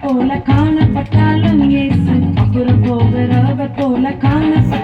போல காணப்பட்டாலும் இயேசு அப்புறம் போகிறவர் போல காணப்பட்ட